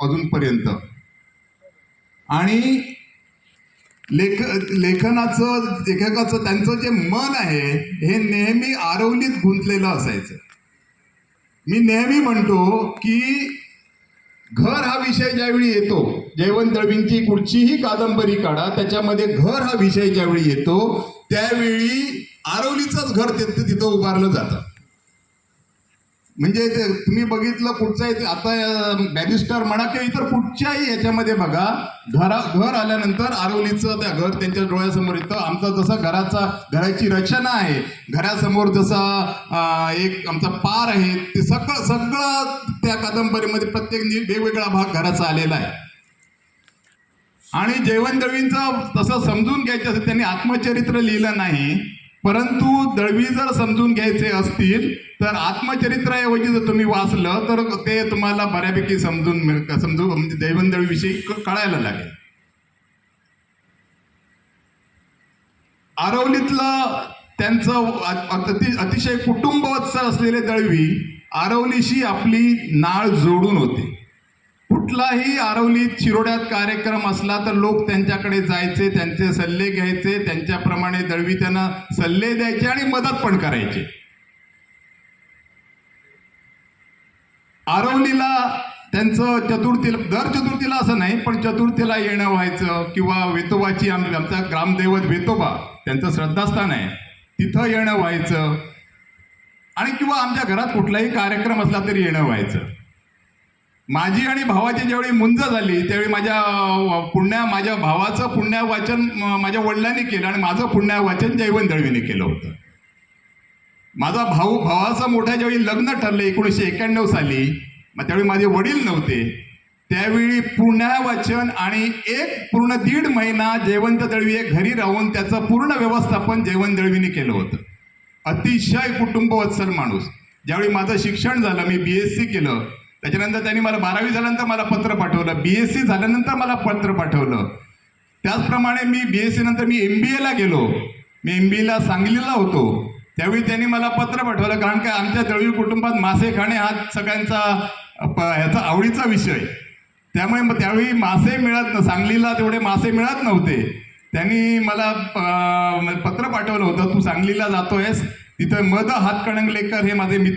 अजूनपर्यंत. आणि लेख लेखनाचं लेखकाचं त्यांचं जे मन आहे हे नेहमी आरवलीत गुंतलेलं असायचं. मी नेहमी म्हणतो की घर हा विषय ज्यावेळी येतो जयवंत दळवींची कुठचीही कादंबरी काढा त्याच्यामध्ये घर हा विषय ज्यावेळी येतो त्यावेळी आरवलीचंच घर तिथं तिथं उभारलं जातं. म्हणजे ते तुम्ही बघितलं कुठचाही इथे आता बॅरिस्टर म्हणा किंवा इतर कुठच्याही याच्यामध्ये बघा घरा घर आल्यानंतर आरवलीचं त्या घर त्यांच्या डोळ्यासमोर येतं. आमचा जसा घराचा घराची रचना आहे. घरासमोर जसा एक आमचा पार आहे ते सगळं सगळं त्या कादंबरीमध्ये प्रत्येक वेगवेगळा भाग घराचा आलेला आहे. आणि जयवंत दळवींचं तसं समजून घ्यायचं असं त्यांनी आत्मचरित्र लिहिलं नाही परंतु दळवी जर समजून घ्यायचे असतील तर आत्मचरित्राऐवजी जर तुम्ही वाचलं तर ते तुम्हाला बऱ्यापैकी समजून मिळ समजू म्हणजे जयवंत दळवीविषयी कळायला लागेल. आरवलीतलं त्यांचं अति अतिशय कुटुंबवत्स असलेले दळवी आरवलीशी आपली नाळ जोडून होते. कुठलाही आरवलीत शिरोड्यात कार्यक्रम असला तर लोक त्यांच्याकडे जायचे त्यांचे सल्ले घ्यायचे त्यांच्याप्रमाणे दळवी त्यांना सल्ले द्यायचे आणि मदत पण करायचे. आरवलीला त्यांचं चतुर्थीला दर चतुर्थीला असं नाही पण चतुर्थीला येणं व्हायचं किंवा वेतोबाची आम आमचा ग्रामदैवत वेतोबा त्यांचं श्रद्धास्थान आहे तिथं येणं व्हायचं. आणि किंवा आमच्या घरात कुठलाही कार्यक्रम असला तरी येणं व्हायचं. माझी आणि भावाची ज्यावेळी मुंज झाली त्यावेळी माझ्या पुण्या माझ्या भावाचं पुण्यावाचन वाचन माझ्या वडिलांनी केलं आणि माझं पुण्यावाचन जयवंत दळवीने केलं होतं. माझा भाऊ भावाचं मोठ्या ज्यावेळी लग्न ठरलं एकोणीसशे एक्याण्णव साली मग त्यावेळी माझे वडील नव्हते. त्यावेळी पुण्यावाचन आणि एक पूर्ण दीड महिना जयवंत दळवी एक घरी राहून त्याचं पूर्ण व्यवस्थापन जयवंत दळवीने केलं होतं. अतिशय कुटुंबवत्सल माणूस. ज्यावेळी माझं शिक्षण झालं मी बी एस सी केलं त्याच्यानंतर त्यांनी मला बारावी झाल्यानंतर मला पत्र पाठवलं. बी एस सी झाल्यानंतर मला पत्र पाठवलं. त्याचप्रमाणे मी बी एस सी नंतर मी एम बी एला गेलो. मी एम बी एला सांगलीला होतो. त्यावेळी त्यांनी मला पत्र पाठवलं. कारण काय आमच्या दळवी कुटुंबात मासे खाणे हा सगळ्यांचा ह्याचा आवडीचा विषय. त्यामुळे मग त्यावेळी मासे मिळत न सांगलीला तेवढे मासे मिळत नव्हते. त्यांनी मला पत्र पाठवलं होतं. तू सांगलीला जातोयस. तिथं मद हातकणंगलेकर हे माझे मित्र